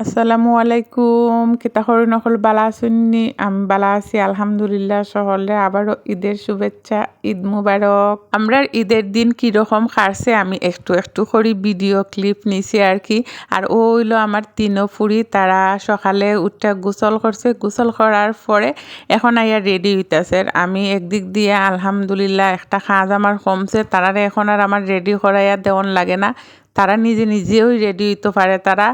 আসসালামু আলাইকুম কিতা করি নকল বালা সুন্নি আমি বালা আছি আলহামদুলিল্লাহ সকলে আবারও ঈদের শুভেচ্ছা ঈদ মুবারক আমরা ঈদের দিন কীরকম খারছে আমি একটু একটু করি ভিডিও ক্লিপ নিছি আর কি আর ও হইল আমার তিনো ফুরি তারা সকালে উঠটা গোসল করছে গোসল করার পরে এখন আইয়া রেডি হইতাছে আমি একদিক দিয়ে আলহামদুলিল্লাহ একটা খাজ আমার কমছে তারারে এখন আর আমার রেডি করাইয়া দেওয়ান লাগে না তারা নিজে নিজেও রেডি হইতে পারে, তারা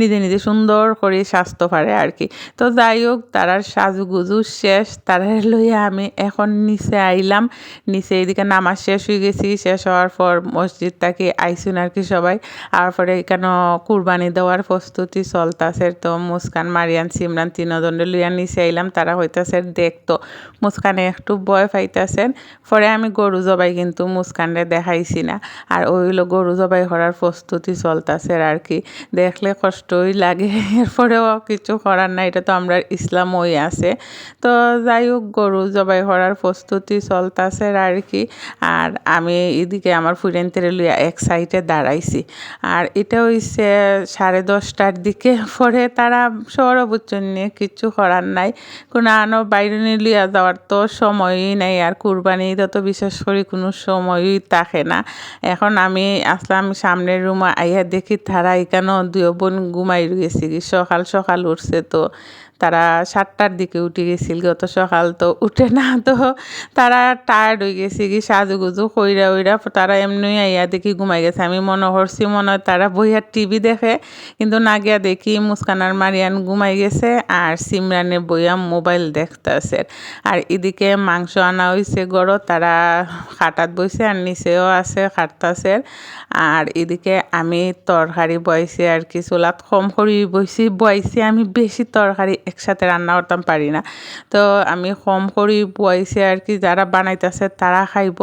নিজে নিজে সুন্দর করে সাজতে পারে আর কি তো যাই হোক তারার সাজুগুজু শেষ, তারা লইয়া আমি এখন নিচে আইলাম। নিচে এদিকে নামাজ শেষ হয়ে গেছি, শেষ হওয়ার পর মসজিদ তাকে আইসুন আর কি সবাই। আর পরে এখানে কুরবানি দেওয়ার প্রস্তুতি চলতাছে, তো মুস্কান, মারিয়ান, সিমরান তিনজনে লইয়া নিচে আইলাম, তারা হইতাছে দেখতো। মুস্কানে একটু ভয় পাইতাছেন, পরে আমি গরু জবাই কিন্তু মুস্কানরে দেখাইছি না। আর ওইগুলো গরু জবাই করার প্রস্তুতি চলতেছে আর কি। দেখলে কষ্টই লাগে। এরপরেও কিছু করার নাই। এটা তো আমরা ইসলাম ওই আছে। তো যাই হোক, গরু জবাই করার প্রস্তুতি চলতেছে আর কি। আর আমি এদিকে আমার ফুরেন্তের লইয়া এক সাইডে দাঁড়াইছি। আর এটা হইছে সাড়ে দশটার দিকে। পরে তারা সৌরভুচ্চন নিয়ে কিছু করার নাই। কোনো আনো বাইরে লিয়া যাওয়ার তো সময়ই নাই। আর কুরবানি তো বিশেষ করে কোনো সময়ই থাকে না। এখন আমি আসলাম সামনের রুমা আইয়া দেখি তারা এখানেও দুই বোন ঘুমাই রয়েছে সকাল সকাল উঠছে তো তারা সাতটার দিকে উঠে গেছিল গত সকাল তো উঠে না, তো তারা টায়ার্ড হয়ে গেছে কি, সাজুগুজু কইরা ওইরা তারা এমনি আইয়া দেখি ঘুমাই গেছে। আমি মনে করছি মনে হয় তারা বইয়ার টিভি দেখে, কিন্তু না গিয়া দেখি মুস্কানার মারিয়ান ঘুমাই গেছে আর সিমরানের বইয়া মোবাইল দেখতেছে। আর এদিকে মাংস আনা হয়েছে গড় তারা খাটাত বইছে আর নিচেও আছে, খাটতাছে। আর এদিকে আমি তরকারি বইছি আর কি চুলাত কম করে বইছি বইছি আমি বেশি তরকারি একসাথে রান্না করতাম পারি না। তো আমি কম করে বইছি আর কি যারা বানাইতেছে তারা খাইব।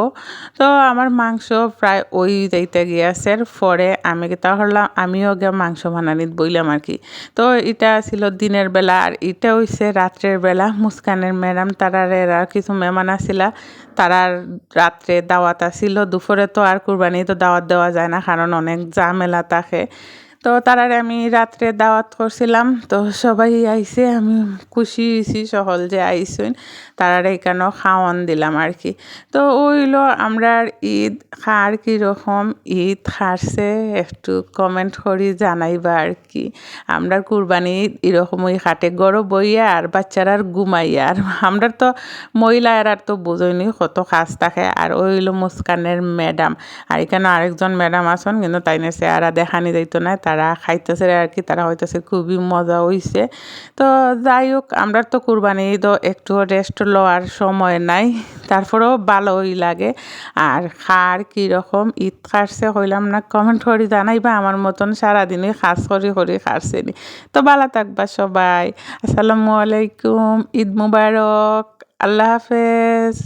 তো আমার মাংস প্রায় ওই যাইতে গিয়েছে পরে আমি তা হলাম, আমিও গে মাংস বানানিত বইলাম আর কি। তো এটা ছিল দিনের বেলা আর এটা হইছে রাত্রের বেলা। মুস্কানের ম্যাডাম তারার এরা কিছু মেহমান আসিলা তারার রাত্রে দাওয়াত আসিল দুপুরে তো আর কুরবানি তো দাওয়াত দেওয়া যায় না কারণ অনেক ঝামেলা থাকে। তো তারারে আমি রাত্রে দাওয়াত করছিলাম, তো সবাই আইসে আমি খুশি হয়েছি সকল যে আইসুন। তারারে এখানেও খাওয়ান দিলাম আর কি। তো ওইলো আমরা ঈদ, খার কীরকম ঈদ খারছে একটু কমেন্ট করি, জানাইবা আর কি। আমরা কুরবানি ঈদ এরকমই খাটে, গরো বইয়া আর বাচ্চারা ঘুমাইয়া। আর আমরা তো মহিলা আর তো বোঝইনি কত খাস থাকে। আর ওইলো মুস্কানের ম্যাডাম, আর এখানে আরেকজন ম্যাডাম আসন কিন্তু তাইনে চেহারা দেখানি যাইতো না, তারা খাইতেছে আর কি, তারা হইতেছে খুবই মজা হইছে। তো যাই হোক, আমরা তো কুরবানি তো একটু রেস্ট লওয়ার সময় নাই, তারপরেও ভালোই লাগে। আর খার কীরকম ঈদ খাটছে হইলাম না কমেন্ট করে জানাইবা, আমার মতন সারাদিনই খাস করি করে খাটছে নি তো ভালো থাকবা সবাই, আসসালামু আলাইকুম, ঈদ মুবারক, আল্লাহ হাফেজ।